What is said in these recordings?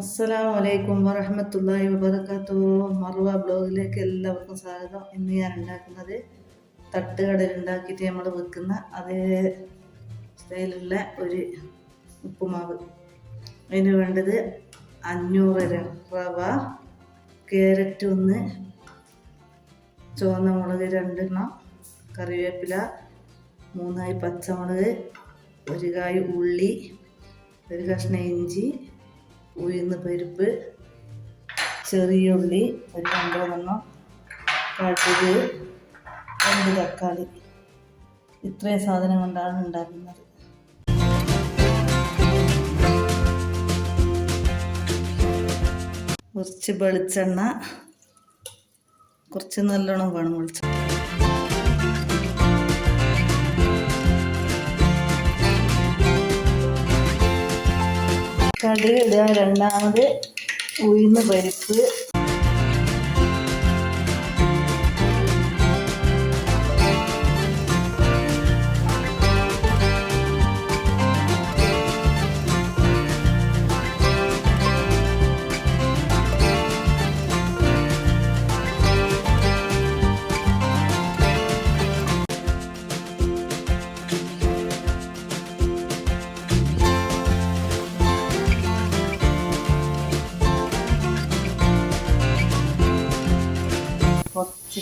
അസ്സലാമു വലൈക്കും വറഹ്മത്തുള്ളാഹി വബർക്കാത്തു മറുവ ബ്ലോഗിലേക്ക് എല്ലാവർക്കും സ്വാഗതം. ഇന്ന് ഞാൻ ഉണ്ടാക്കുന്നത് തട്ടുകടൽ ഉണ്ടാക്കിയിട്ട് നമ്മൾ വെക്കുന്ന അതേ സ്റ്റൈലുള്ള ഒരു ഉപ്പുമാവ്. അതിന് വേണ്ടത് അഞ്ഞൂറ് റവ ക്യാരറ്റ് ഒന്ന് ചുവന്ന മുളക് രണ്ടെണ്ണം കറിവേപ്പില മൂന്നായി പച്ചമുളക് ഒരു കായ് ഉള്ളി ഒരു കഷ്ണം ഇഞ്ചി ഉഴുന്ന് പരിപ്പ് ചെറിയ ഉള്ളി ഒരു രണ്ടോ മൂന്നോ കടുക് രണ്ട് തക്കാളി. ഇത്രയും സാധനം കൊണ്ടാണ് ഉണ്ടാക്കുന്നത്. കുറച്ച് വെളിച്ചെണ്ണ കുറച്ച് നല്ലോണം വേണം വെളിച്ചെണ്ണ. കടുക് ഇടുക. രണ്ടാമത് ഉഴുന്ന് പരിപ്പ്.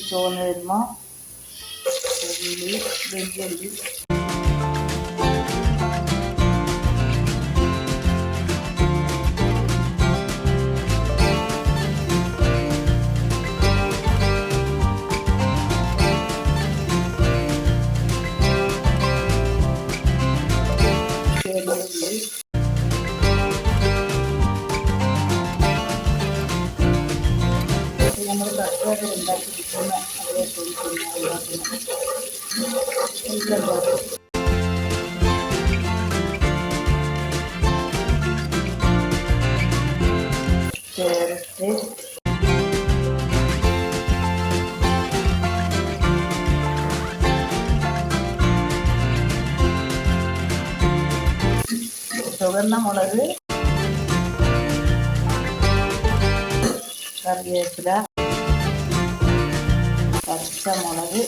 കുറച്ച് ചോന്ന് വരുമ്പോൾ ഉള്ളി വെല്ലുള്ളി ഉണ്ടാക്കുന്നത് എല്ലാം പാകം. ചുവന്ന മുളക് കറിവേപ്പില Là, tout ça m'enlever.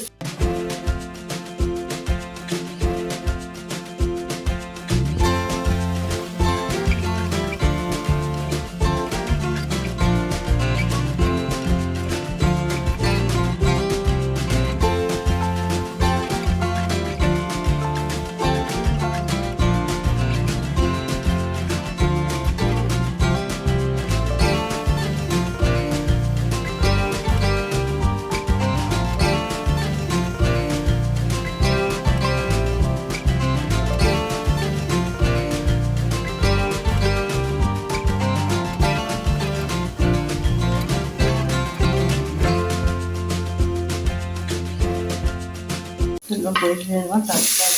പച്ചമുളക് എല്ലാം പൊരിച്ച് കഴിയുമ്പോൾ തക്കാളി ഉപ്പ്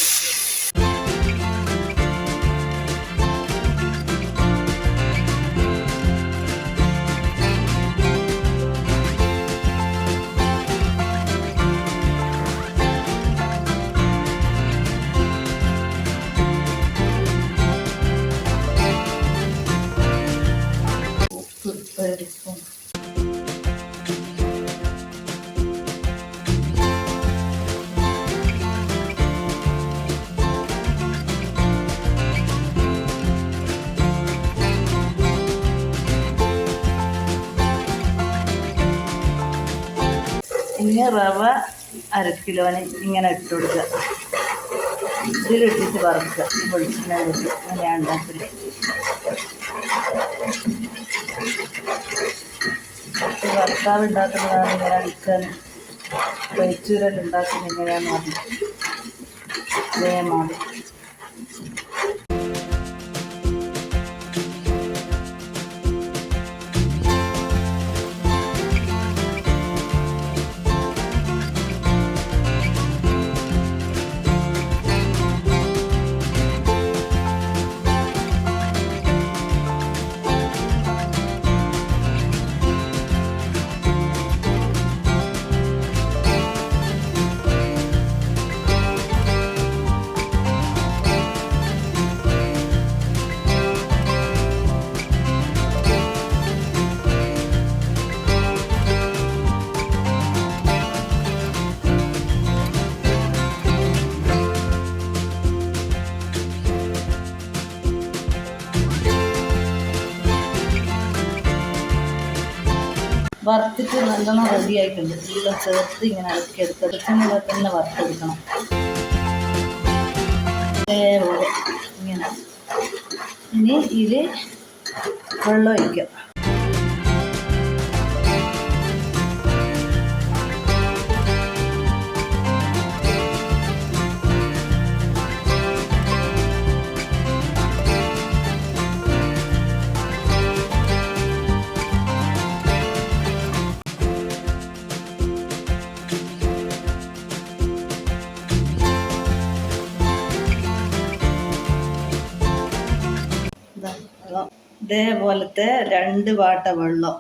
ഇനി റവ അര കിലോന് ഇങ്ങനെ ഇട്ട് കൊടുക്കുക. ഇതിലിട്ടിട്ട് വറുക്കുക. വെളിച്ചെണ്ണ ഈ ഭർത്താവ് ഉണ്ടാക്കുന്നതാണ് ഇങ്ങനെ അടിക്കാൻ. കഴിച്ചൂരൽ ഉണ്ടാക്കുന്നത് ഇങ്ങനെയാന്ന് പറഞ്ഞു അതേമാതിരി വറുത്തിട്ട് നല്ലോണം റെഡിയായിട്ടുണ്ട് എല്ലാം ചേർത്ത് ഇങ്ങനെ ഇളക്കിയെടുത്ത് വെളിച്ചെണ്ണ തന്നെ വറുത്തെടുക്കണം ഇങ്ങനെ. ഇനി ഇതിൽ വെള്ളം ഒഴിക്കാം. ഇതേപോലത്തെ രണ്ട് വാട്ട വെള്ളം.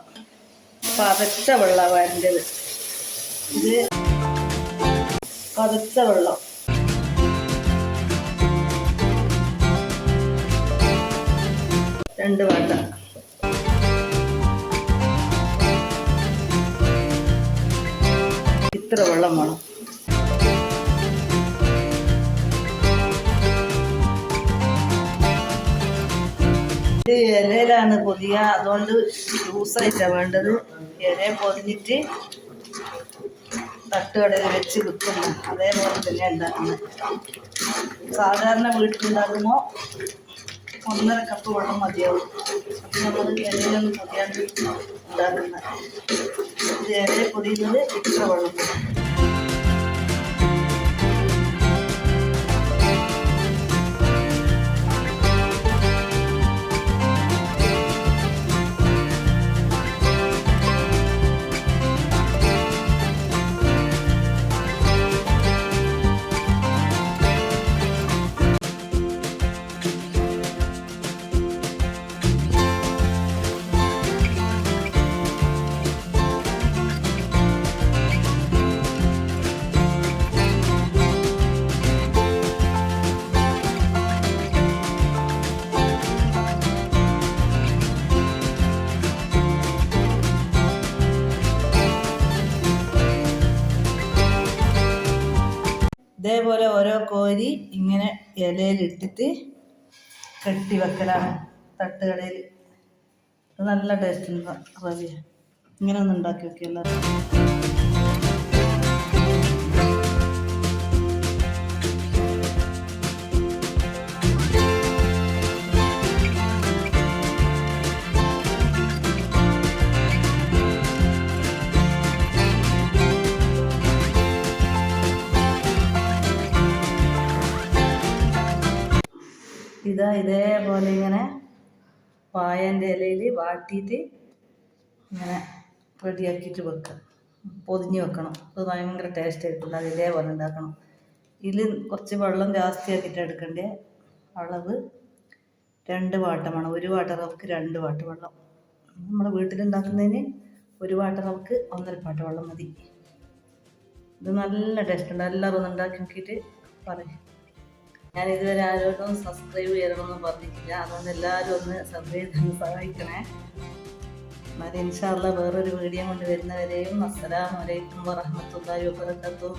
പതച്ച വെള്ളമാണ് വരേണ്ടത് ഇത് പതച്ച വെള്ളം. രണ്ട് വാട്ട. ഇത്ര വെള്ളം വേണം. ഇലയിലാണ് പൊതിയ. അതുകൊണ്ട് ലൂസായിട്ടാണ് വേണ്ടത്. ഇല പൊതിഞ്ഞിട്ട് തട്ടുകടയിൽ വെച്ച് വിൽക്കുന്നു. അതേപോലെ തന്നെ ഉണ്ടാക്കുന്നത്. സാധാരണ വീട്ടിലുണ്ടാക്കുമ്പോൾ ഒന്നര കപ്പ് വെള്ളം മതിയാവും. അത് നമ്മൾ ഇലയിലൊന്നും പൊതിയാണ്ട് ഉണ്ടാക്കുന്നത്. ഇത് ഇല പൊതിയുന്നത് ഇത്ര വെള്ളം. ഇതേപോലെ ഓരോ കോരി ഇങ്ങനെ ഇലയിലിട്ടിട്ട് കെട്ടി വെക്കലാണ്. തട്ടുകടയിൽ നല്ല ടേസ്റ്റ് ഉണ്ട് റവിയ ഇങ്ങനെ ഒന്ന് ഉണ്ടാക്കി വെക്കില്ല ഇതാ ഇതേപോലെ ഇങ്ങനെ പായന്റെ ഇലയിൽ വാട്ടിയിട്ട് ഇങ്ങനെ റെഡിയാക്കിയിട്ട് വെക്കുക. പൊതിഞ്ഞ് വെക്കണം. അത് ഭയങ്കര ടേസ്റ്റ് ആയിരിക്കും. അത് ഇതേപോലെ ഉണ്ടാക്കണം. ഇതിൽ കുറച്ച് വെള്ളം ജാസ്തി ആക്കിയിട്ട് എടുക്കണ്ടേ? അളവ് രണ്ട് വാട്ടമാണ് ഒരു വാട്ട റവക്ക് രണ്ട് വാട്ട് വെള്ളം. നമ്മുടെ വീട്ടിലുണ്ടാക്കുന്നതിന് ഒരു വാട്ട റവക്ക് ഒന്നര പാട്ട വെള്ളം മതി. ഇത് നല്ല ടേസ്റ്റ് ഉണ്ട്. എല്ലാവരും ഒന്ന് ഉണ്ടാക്കി നോക്കിയിട്ട് പറയും. ഞാൻ ഇതുവരെ ആരോടും സബ്സ്ക്രൈബ് ചെയ്യണമെന്ന് പറഞ്ഞിട്ടില്ല. അതുകൊണ്ട് എല്ലാവരും ഒന്ന് സബ്സ്ക്രൈബ് ചെയ്ത് സഹായിക്കണേ എന്നാൽ ഇൻഷാല്ല വേറൊരു വീഡിയോ കൊണ്ട് വരുന്നവരെയും അസ്സലാമലൈക്കും വറഹമത്തല്ലാഹി വബറകാതുഹു.